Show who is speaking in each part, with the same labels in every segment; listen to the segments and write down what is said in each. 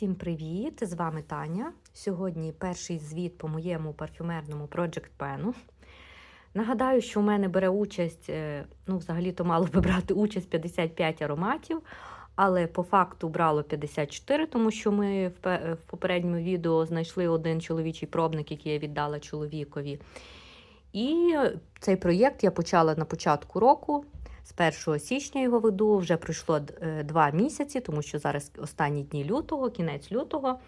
Speaker 1: Всім привіт! З вами Таня. Сьогодні перший звіт по моєму парфюмерному Project Pen. Нагадаю, що у мене бере участь, е, ну, взагалі-то мало би брати участь 55 ароматів, але по факту брало 54, тому що ми в попередньому відео знайшли один чоловічий пробник, який я віддала чоловікові. І цей проєкт я почала на початку року. З 1 січня його веду, вже пройшло е, два місяці, тому що зараз останні дні лютого, кінець лютого.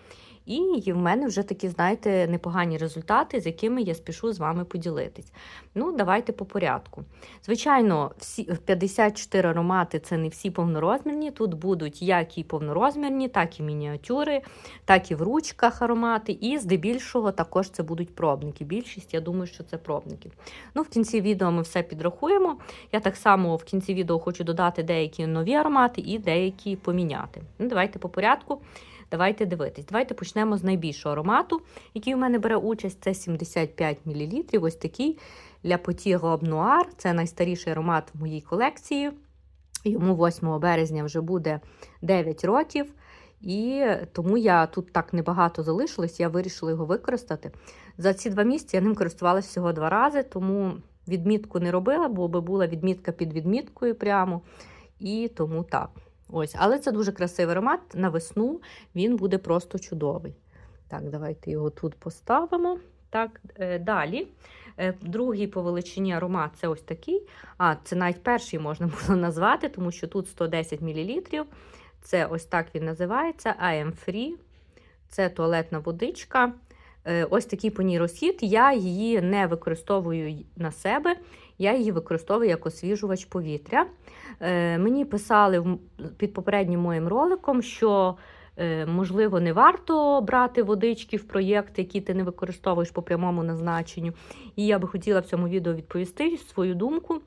Speaker 1: І в мене вже такі, знаєте, непогані результати, з якими я спішу з вами поділитись. Ну, давайте по порядку. Звичайно, всі 54 аромати це не всі повнорозмірні. Тут будуть як і повнорозмірні, так і мініатюри, так і в ручках аромати. І здебільшого також це будуть пробники. Більшість, я думаю, що це пробники. Ну, в кінці відео ми все підрахуємо. Я так само в кінці відео хочу додати деякі нові аромати і деякі поміняти. Ну, давайте по порядку. Давайте дивитись. Давайте почнемо з найбільшого аромату, який у мене бере участь. Це 75 мл. Ось такий для Petit Robe Noir. Це найстаріший аромат в моїй колекції. Йому 8 березня вже буде 9 років. І тому я тут так небагато залишилось, я вирішила його використати. За ці два місяці я ним користувалася всього два рази, тому відмітку не робила, бо би була відмітка під відміткою прямо. І тому так. Ось, але це дуже красивий аромат. На весну він буде просто чудовий. Так, давайте його тут поставимо. Так, е, далі. Е, Другий по величині аромат це ось такий. А, це навіть перший можна було назвати, тому що тут 110 мл. Це ось так він називається. I am free. Це туалетна водичка. Е, Ось такий по ній розхід. Я її не використовую на себе, я її використовую як освіжувач повітря. Е, Мені писали під попереднім моїм роликом, що е, можливо не варто брати водички в проєкти, які ти не використовуєш по прямому назначенню. І я би хотіла в цьому відео відповісти свою думку.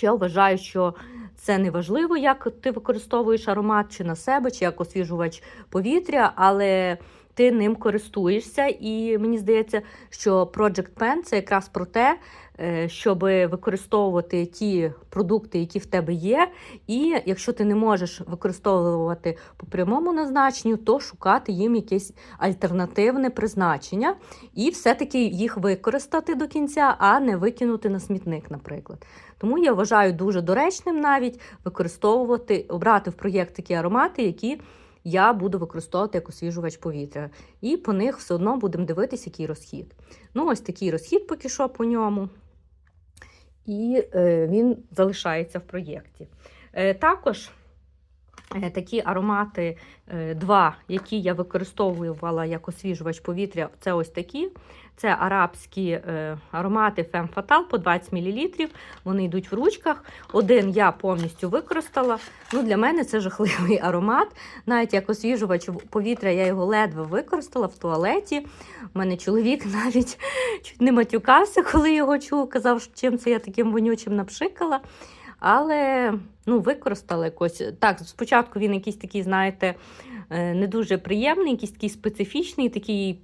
Speaker 1: Я вважаю, що це не важливо, як ти використовуєш аромат чи на себе, чи як освіжувач повітря, але ти ним користуєшся. І мені здається, що Project Pen це якраз про те, е, щоб використовувати ті продукти, які в тебе є. І якщо ти не можеш використовувати по прямому назначенню, то шукати їм якесь альтернативне призначення і все-таки їх використати до кінця, а не викинути на смітник, наприклад. Тому я вважаю дуже доречним навіть використовувати, обрати в проєкт такі аромати, які я буду використовувати як освіжувач повітря. І по них все одно будемо дивитися, який розхід. Ну, ось такий розхід поки що по ньому. І е, він залишається в проєкті. Е, також такі аромати, е, два, які я використовувала як освіжувач повітря, це ось такі. Це арабські е, аромати Femme Fatale по 20 мл. Вони йдуть в ручках. Один я повністю використала. Ну, Для мене це жахливий аромат. Навіть як освіжувач повітря я його ледве використала в туалеті. У мене чоловік навіть чуть не матюкався, коли його чув, казав, чим це я таким вонючим напшикала. Але ну, використала якось. Так, спочатку він якийсь такий, знаєте, е, не дуже приємний, якийсь такий специфічний, такий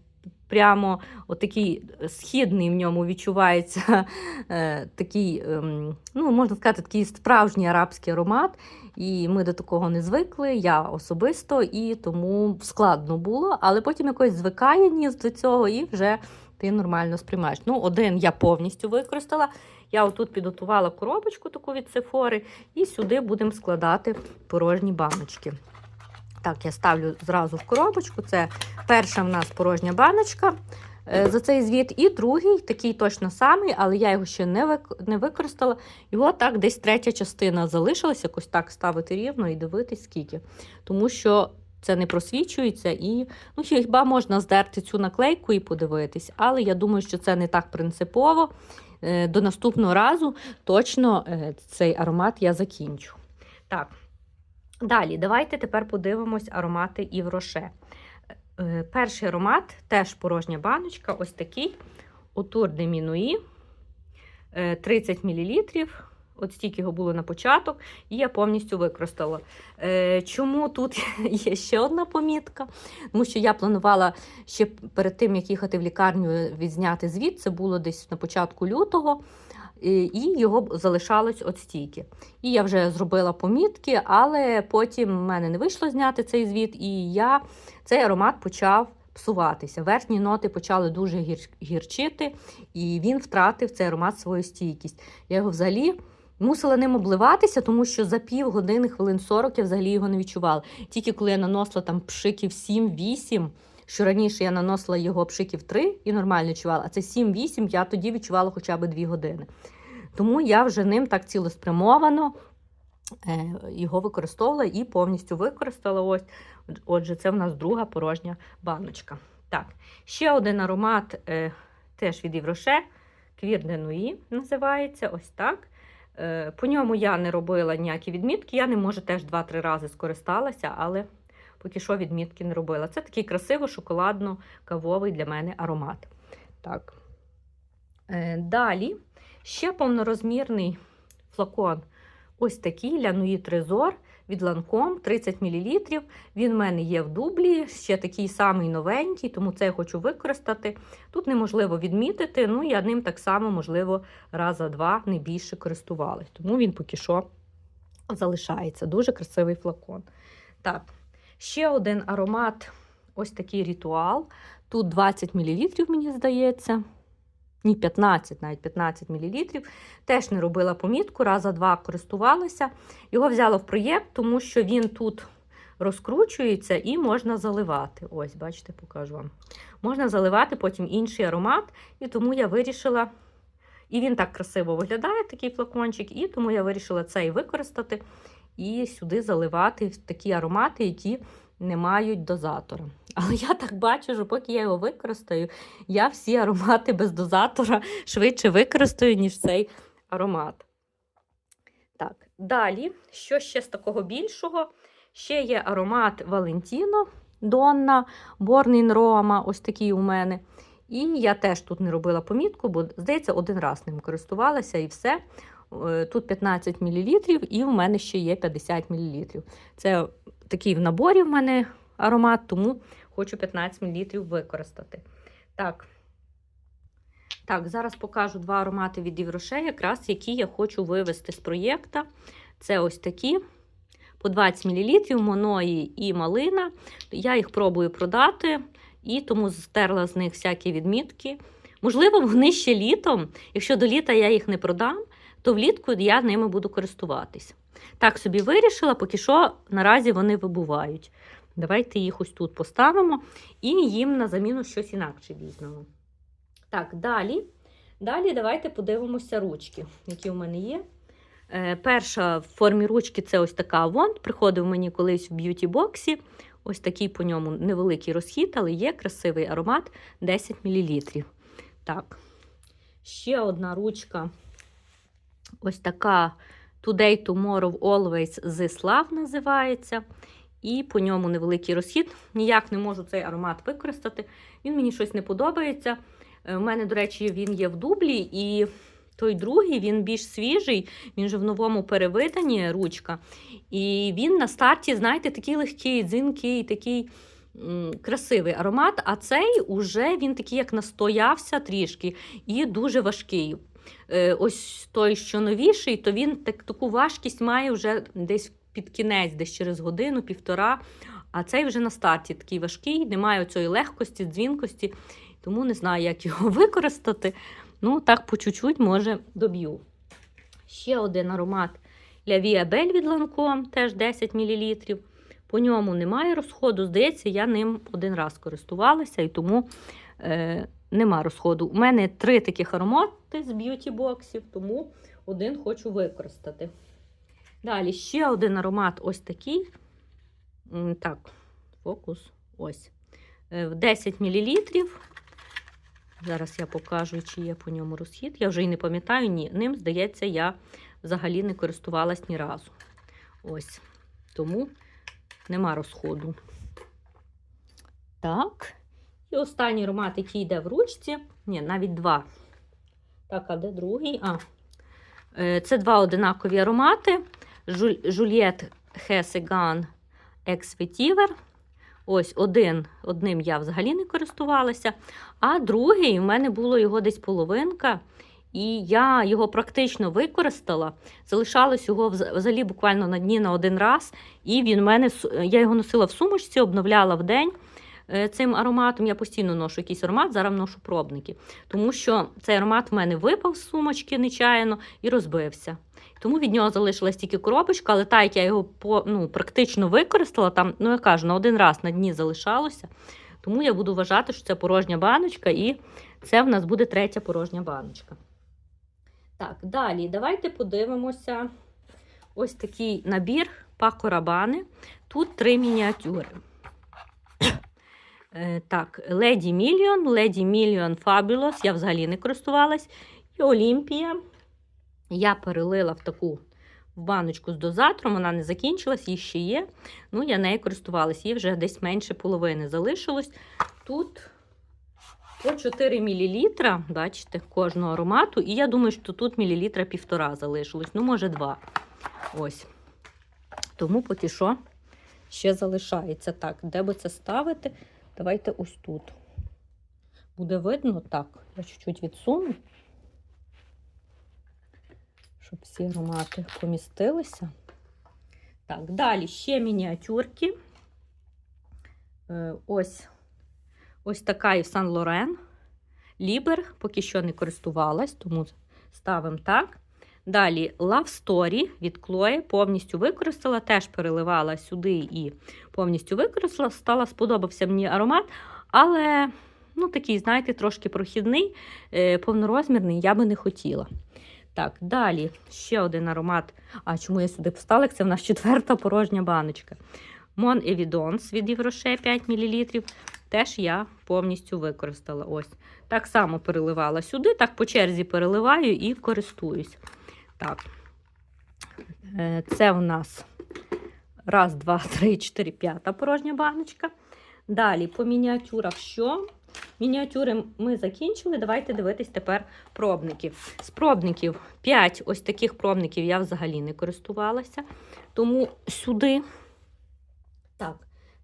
Speaker 1: прямо отакий східний в ньому відчувається е, такий, ем, ну, можна сказати, такий справжній арабський аромат. І ми до такого не звикли, я особисто, і тому складно було. Але потім якось звикає ніс до цього, і вже ти нормально сприймаєш. Ну, один я повністю використала. Я отут підготувала коробочку таку від Сефори, і сюди будемо складати порожні баночки. Так, я ставлю зразу в коробочку. Це перша в нас порожня баночка е, за цей звіт. І другий, такий точно самий, але я його ще не використала. Його так десь третя частина залишилась, якось так ставити рівно і дивитись, скільки. Тому що це не просвічується і ну, хіба можна здерти цю наклейку і подивитись. Але я думаю, що це не так принципово. Е, До наступного разу точно е, цей аромат я закінчу. Так. Далі, давайте тепер подивимось аромати Ів Роше. Е, Перший аромат теж порожня баночка, ось такий Отур де Мінуї, е, 30 мл. От стільки його було на початок, і я повністю використала. Е, Чому тут є ще одна помітка? Тому що я планувала ще перед тим, як їхати в лікарню відзняти звіт, це було десь на початку лютого. і його залишалось от стільки. І я вже зробила помітки, але потім в мене не вийшло зняти цей звіт, і я цей аромат почав псуватися. Верхні ноти почали дуже гір, гірчити, і він втратив цей аромат свою стійкість. Я його взагалі. Мусила ним обливатися, тому що за пів години, хвилин 40 я взагалі його не відчувала. Тільки коли я наносила там пшиків 7-8, що раніше я наносила його пшиків 3 і нормально відчувала, а це 7-8 я тоді відчувала хоча б 2 години. Тому я вже ним так цілеспрямовано е, його використовувала і повністю використала. Ось. Отже, це в нас друга порожня баночка. Так, ще один аромат е, теж від Євроше, Квір Денуї називається. Ось так. Е, По ньому я не робила ніякі відмітки. Я не може теж 2-3 рази скористалася, але поки що відмітки не робила. Це такий красиво шоколадно-кавовий для мене аромат. Так. Е, Далі ще повнорозмірний флакон. Ось такий Лянуї Трезор від Lancome 30 мл. Він в мене є в дублі, ще такий самий новенький, тому це я хочу використати. Тут неможливо відмітити, ну я ним так само, можливо, раза два не більше користувалась. Тому він поки що залишається. Дуже красивий флакон. Так, ще один аромат ось такий ритуал. Тут 20 мл, мені здається. Ні, 15, навіть 15 мл. Теж не робила помітку, раза два користувалася. Його взяла в проєкт, тому що він тут розкручується і можна заливати. Ось, бачите, покажу вам. Можна заливати потім інший аромат, і тому я вирішила. І він так красиво виглядає, такий флакончик, і тому я вирішила цей використати і сюди заливати такі аромати, які не мають дозатора. Але я так бачу, що поки я його використаю, я всі аромати без дозатора швидше використаю, ніж цей аромат. Так, далі, що ще з такого більшого? Ще є аромат Валентіно Донна, Борнін Рома, ось такий у мене. І я теж тут не робила помітку, бо, здається, один раз ним користувалася і все. Е, Тут 15 мл, і в мене ще є 50 мл. Це такий в наборі в мене аромат, тому хочу 15 мл використати. Так, так, зараз покажу два аромати від Євроше, якраз які я хочу вивести з проєкта. Це ось такі. По 20 мл моної і малина. Я їх пробую продати, і тому стерла з них всякі відмітки. Можливо, вони ще літом. Якщо до літа я їх не продам, то влітку я ними буду користуватись. Так собі вирішила, поки що наразі вони вибувають. Давайте їх ось тут поставимо і їм на заміну щось інакше візьмемо. Так, далі. Далі давайте подивимося ручки, які у мене є. Е, перша в формі ручки це ось така Авон. Приходив мені колись в б'юті-боксі. Ось такий по ньому невеликий розхід, але є красивий аромат 10 мл. Так, ще одна ручка. Ось така Today, Tomorrow, Always This Love називається. І по ньому невеликий розхід. Ніяк не можу цей аромат використати. Він мені щось не подобається. У мене, до речі, він є в дублі, і той другий він більш свіжий, він же в новому перевиданні ручка. І він на старті, знаєте, такий легкий, дзинкий, такий красивий аромат. А цей уже він такий, як настоявся трішки, і дуже важкий. Е, ось той, що новіший, то він так, таку важкість має вже десь під кінець, десь через годину, півтора. А цей вже на старті такий важкий, немає цієї легкості, дзвінкості, тому не знаю, як його використати. Ну, так, по чуть-чуть, може, доб'ю. Ще один аромат La Vie від Lancome, теж 10 мл. По ньому немає розходу. Здається, я ним один раз користувалася, і тому е, нема розходу. У мене три таких аромати з б'юті-боксів, тому один хочу використати. Далі ще один аромат ось такий. Так, фокус. Ось. Е, в 10 мл. Зараз я покажу, чи є по ньому розхід. Я вже і не пам'ятаю, ні. Ним, здається, я взагалі не користувалась ні разу. Ось. Тому нема розходу. Так. І останній аромат, який йде в ручці. Ні, навіть два. Так, а де другий? А. Е, Це два одинакові аромати. Жульєт Хесеган Екс Vetiver. Ось один, одним я взагалі не користувалася. А другий, в мене було його десь половинка. І я його практично використала. Залишалось його взагалі буквально на дні на один раз. І він в мене я його носила в сумочці, обновляла в день цим ароматом. Я постійно ношу якийсь аромат, зараз ношу пробники. Тому що цей аромат в мене випав з сумочки нечаянно і розбився. Тому від нього залишилась тільки коробочка, але так як я його по, ну, практично використала, там, ну я кажу, на один раз на дні залишалося. Тому я буду вважати, що це порожня баночка, і це в нас буде третя порожня баночка. Так, далі давайте подивимося ось такий набір Пако Рабани. Тут три мініатюри. Е, Так, Леді Мільйон, Леді Мільйон Fabulous, я взагалі не користувалась. І Олімпія. Я перелила в таку в баночку з дозатором, вона не закінчилась, її ще є. Ну, я нею користувалась, їй вже десь менше половини залишилось. Тут по 4 мл, бачите, кожного аромату. І я думаю, що тут мілілітра півтора залишилось, ну, може, два. Ось. Тому поки що ще залишається. Так, де би це ставити? Давайте ось тут. Буде видно так. Я чуть-чуть відсуну, щоб всі аромати помістилися. Так, далі ще мініатюрки. Е, Ось ось така і Сан Лорен. Лібер, поки що не користувалась, тому ставимо так. Далі Love Story від Chloe повністю використала, теж переливала сюди і повністю використала. Стала, сподобався мені аромат, але ну, такий, знаєте, трошки прохідний, е, повнорозмірний, я би не хотіла. Так, далі ще один аромат. А чому я сюди поставила? Це в нас четверта порожня баночка. Mon Evidence від Євроше 5 мл. Теж я повністю використала. Ось. Так само переливала сюди, так по черзі переливаю і користуюсь. Так. Е, Це в нас раз, два, три, чотири, п'ята порожня баночка. Далі по мініатюрах що? Мініатюри ми закінчили. Давайте дивитись тепер пробників. З пробників 5 ось таких пробників я взагалі не користувалася. Тому сюди. Так,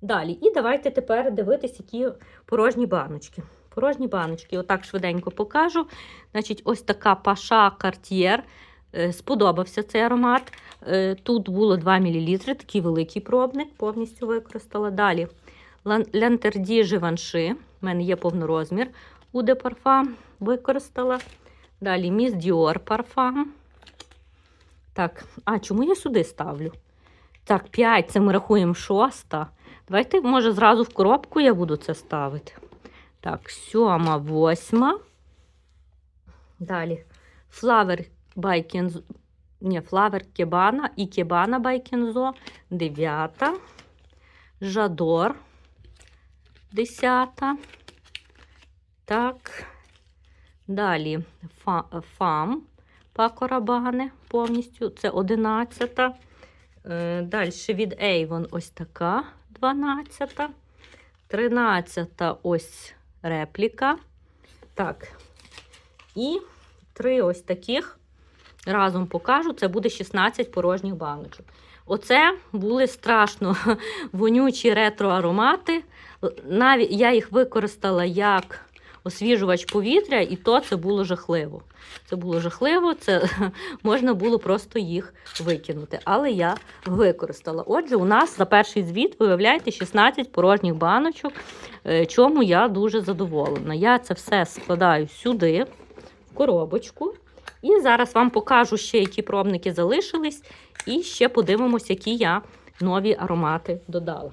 Speaker 1: далі. І давайте тепер дивитись, які порожні баночки. Порожні баночки, отак швиденько покажу. Значить, ось така паша Cartier. Е, Сподобався цей аромат. Е, Тут було 2 мл, такий великий пробник, повністю використала. Далі Лантерді Живанши. У мене є повнорозмір у де парфам використала. Далі Міс Діор парфам. Так, а чому я сюди ставлю? Так, 5, це ми рахуємо шоста. Давайте, може, зразу в коробку я буду це ставити. Так, сьома, восьма. Далі Flower Kenzo. Ні, Flower Кебана і Кебана Kenzo. Дев'ята. Жадор. Десята. Так. Далі Фа- Фам Пако Рабане повністю. Це одинадцята. Е, Далі від Avon ось така 12. 13 ось репліка. Так. І три ось таких разом покажу. Це буде 16 порожніх баночок. Оце були страшно вонючі ретро-аромати. Навіть я їх використала як освіжувач повітря, і то це було жахливо. Це було жахливо, це можна було просто їх викинути. Але я використала. Отже, у нас за перший звіт, виявляєте, 16 порожніх баночок, е, чому я дуже задоволена. Я це все складаю сюди, в коробочку. І зараз вам покажу ще, які пробники залишились, і ще подивимося, які я нові аромати додала.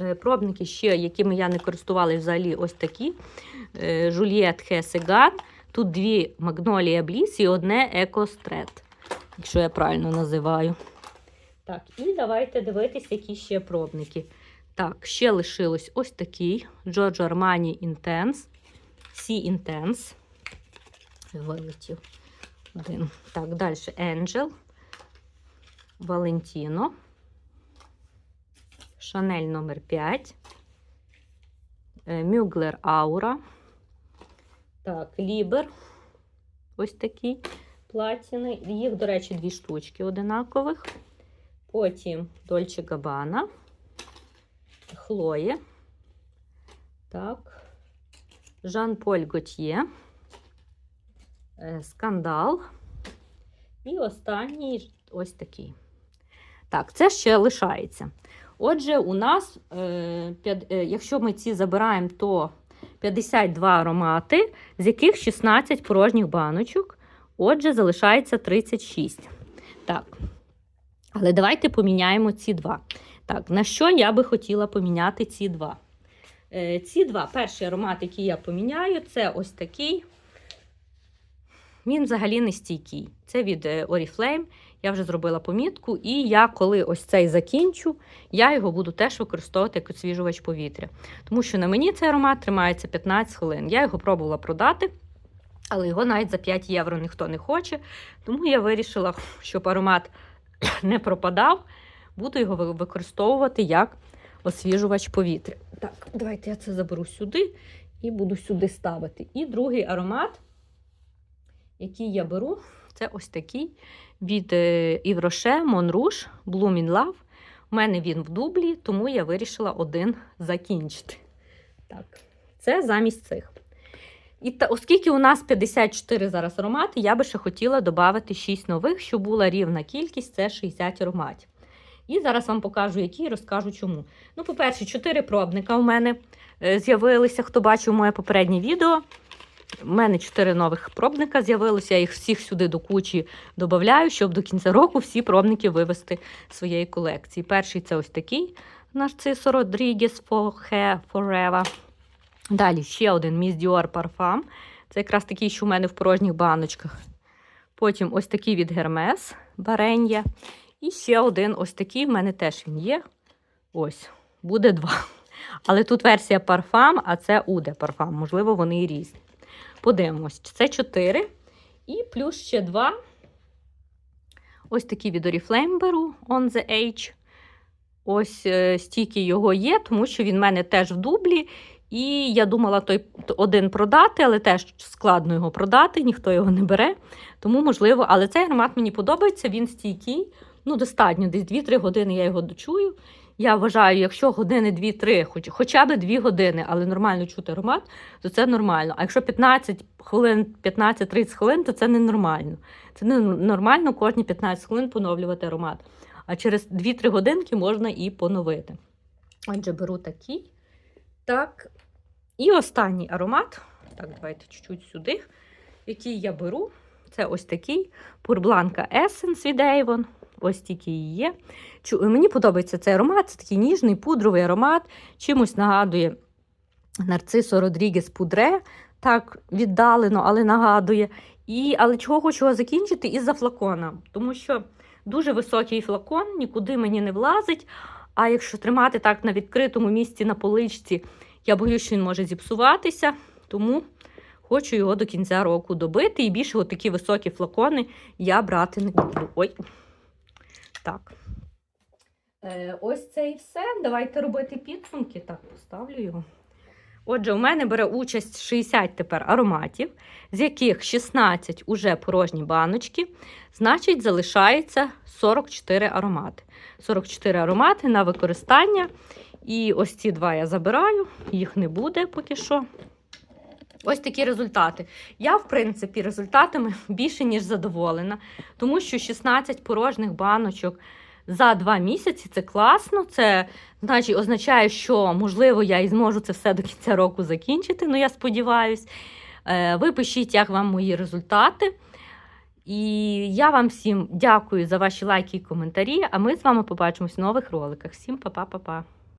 Speaker 1: Е, Пробники ще, якими я не користувалася взагалі, ось такі. Жульєт Хесеган. Тут дві Магнолія Бліс і одне Екострет, якщо я правильно називаю. Так, і давайте дивитися, які ще пробники. Так, ще лишилось ось такий Giorgio Armani Intense. Sea Intense. Вилетів один. Так, далі Angel. Valentino. Шанель номер 5. Мюглер Аура. Так, Лібер. Ось такі платіни. Їх, до речі, дві штучки одинакових. Потім Дольче Габана. Хлоє. Так. Жан-Поль Готьє. Е, скандал. І останній ось такий. Так, це ще лишається. Отже, у нас, е, е, якщо ми ці забираємо, то 52 аромати, з яких 16 порожніх баночок. Отже, залишається 36. Так. Але давайте поміняємо ці два. Так, на що я би хотіла поміняти ці два? Ці два перший аромат, який я поміняю, це ось такий. Він взагалі не стійкий. Це від е, Oriflame. Я вже зробила помітку, і я, коли ось цей закінчу, я його буду теж використовувати як освіжувач повітря. Тому що на мені цей аромат тримається 15 хвилин. Я його пробувала продати, але його навіть за 5 євро ніхто не хоче. Тому я вирішила, щоб аромат не пропадав, буду його використовувати як освіжувач повітря. Так, давайте я це заберу сюди і буду сюди ставити. І другий аромат, який я беру, це ось такий від Mon Rouge Bloom in Love. У мене він в дублі, тому я вирішила один закінчити. Так, це замість цих. І та, оскільки у нас 54 зараз аромати, я би ще хотіла додати 6 нових, щоб була рівна кількість це 60 ароматів. І зараз вам покажу, які і розкажу чому. Ну, по-перше, 4 пробника у мене е, з'явилися. Хто бачив моє попереднє відео. У мене 4 нових пробника з'явилося. Я їх всіх сюди до кучі додаю, щоб до кінця року всі пробники вивести з своєї колекції. Перший це ось такий Нарцисо Родрігес Hair Forever. Далі ще один Miss Dior Parfum. Це якраз такий, що у мене в порожніх баночках. Потім ось такий від Hermes Баренья. І ще один ось такий, в мене теж він є. Ось, буде два. Але тут версія парфам, а це Уде парфам. Можливо, вони і різні. Подивимось, це 4. І плюс ще два. Ось такі від Oriflame беру On the Age. Ось е, стільки його є, тому що він в мене теж в дублі. І я думала той один продати, але теж складно його продати, ніхто його не бере. Тому, можливо, але цей аромат мені подобається, він стійкий. Ну, достатньо, десь 2-3 години я його дочую. Я вважаю, якщо години 2-3, хоч, хоча б 2 години, але нормально чути аромат, то це нормально. А якщо 15 хвилин, 15-30 хвилин, то це ненормально. Це нормально кожні 15 хвилин поновлювати аромат. А через 2-3 годинки можна і поновити. Отже, беру такий. Так. І останній аромат. Так, давайте чуть-чуть сюди. Який я беру. Це ось такий Пурбланка Essence від Avon. Ось тільки її є. Мені подобається цей аромат, це такий ніжний пудровий аромат. Чимось нагадує Нарцисо Родрігес Пудре. Так віддалено, але нагадує. І, але чого хочу закінчити із-за флакона. Тому що дуже високий флакон, нікуди мені не влазить. А якщо тримати так на відкритому місці на поличці, я боюсь, що він може зіпсуватися. Тому хочу його до кінця року добити. І більше такі високі флакони я брати не буду. Ой. Так. Е, ось це і все. Давайте робити підсумки. Так, поставлю його. Отже, у мене бере участь 60 тепер ароматів, з яких 16 уже порожні баночки. Значить, залишається 44 аромати. 44 аромати на використання. І ось ці два я забираю, їх не буде поки що. Ось такі результати. Я, в принципі, результатами більше, ніж задоволена, тому що 16 порожніх баночок за два місяці це класно. Це значить, означає, що можливо я і зможу це все до кінця року закінчити. Ну, я сподіваюся. Ви пишіть, як вам мої результати. І я вам всім дякую за ваші лайки і коментарі. А ми з вами побачимось в нових роликах. Всім па-па-па-па.